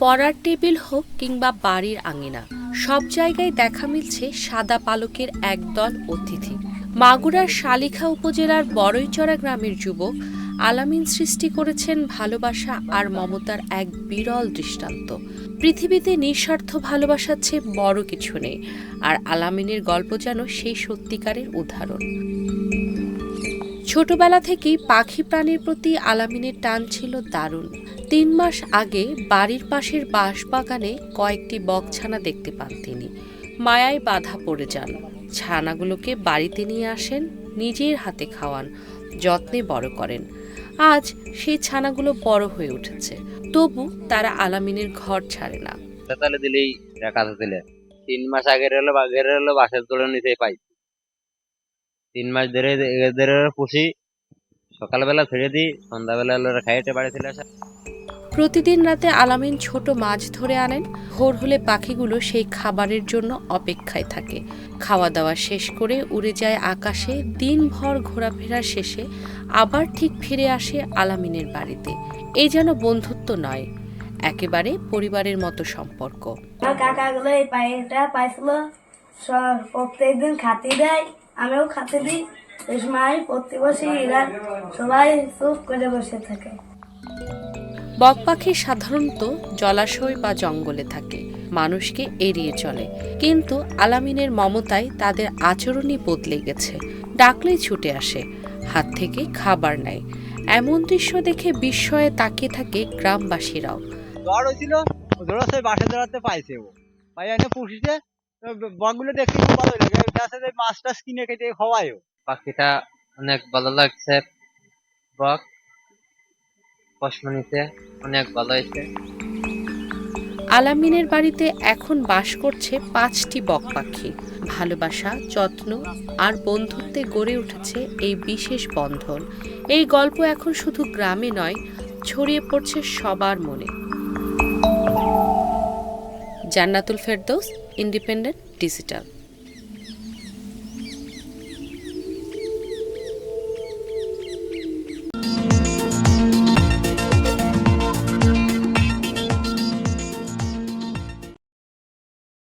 পড়ার টেবিল হোক কিংবা বাড়ির আঙিনা, সব জায়গায় দেখা মিলছে সাদা পালকের একদল অতিথি। মাগুরার শালিখা উপজেলার বড়ইচড়া গ্রামের যুবক আলামিন সৃষ্টি করেছেন ভালোবাসা আর মমতার এক বিরল দৃষ্টান্ত। পৃথিবীতে নিঃস্বার্থ ভালোবাসার চেয়ে বড় কিছু নেই, আর আলামিনের গল্প যেন সেই সত্যিকারের উদাহরণ। ছোটবেলা থেকেই পাখি প্রাণীর প্রতি আলামিনের টান ছিল দারুণ। তিন মাস আগে বাড়ির পাশের বাঁশবাগানে কয়েকটি বকছানা দেখতে পান তিনি। মায়ায় বাধা পড়ে যান। ছানাগুলোকে বাড়িতে নিয়ে আসেন, নিজের হাতে খাওয়ান, যত্নে বড় করেন। আজ সেই ছানাগুলো বড় হয়ে উঠেছে। তবু তারা আলামিনের ঘর ছাড়ে না। দিলেই দিলে। তিন মাস আগের হলো আগের হলো বাসের তোলে নিতে পাই। তিন মাস ধরে এদের পুষি। সকালবেলা ছেড়ে দিই সন্ধ্যাবেলা ওরা খাইতে বাড়ি চলে আসে। প্রতিদিন রাতে আলামিন ছোট মাছ ধরে আনেন। ভোর হলে পাখিগুলো সেই খাবারের জন্য অপেক্ষায় থাকে। খাওয়া দাওয়া শেষ করে উড়ে যায় আকাশে। দিনভর ঘোরাফেরা শেষে আবার ঠিক ফিরে আসে আলামিনের বাড়িতে। এই যেন বন্ধুত্ব নয় একেবারে পরিবারের মতো সম্পর্ক। কাকাগুলো এই পায়েটা পাইছিল। প্রত্যেকদিন খাতি দেয়। আমিও খাতি দিই। বসে এরা সবাই চুপ করে বসে থাকে। বক পাখি সাধারণত জলাশয় বা জঙ্গলে থাকে মানুষকে এড়িয়ে চলে। কিন্তু আলামিনের মমতায় তাদের আচরণই বদলে গেছে। ডাকলেই ছুটে আসে হাত থেকে খাবার নেয়। এমন দৃশ্য দেখে বিস্ময়ে তাকিয়ে থাকে গ্রামবাসীরাও। জ্বর হয়েছিল বাসে পাইছে ও। পাই এনে পুষিছে বকগুলো দেখতে খুব ভালো লাগে। আছে মাছ টাছ কিনে কেটে খাওয়ায় ও পাখিটা অনেক ভালো লাগছে। বক প্রশ্ন নিতে অনেক ভালো হয়েছে। আলামিনের বাড়িতে এখন বাস করছে পাঁচটি বক পাখি। ভালোবাসা যত্ন আর বন্ধুত্বে গড়ে উঠেছে এই বিশেষ বন্ধন। এই গল্প এখন শুধু গ্রামে নয় ছড়িয়ে পড়ছে সবার মনে। Jannatul Ferdous independent digital.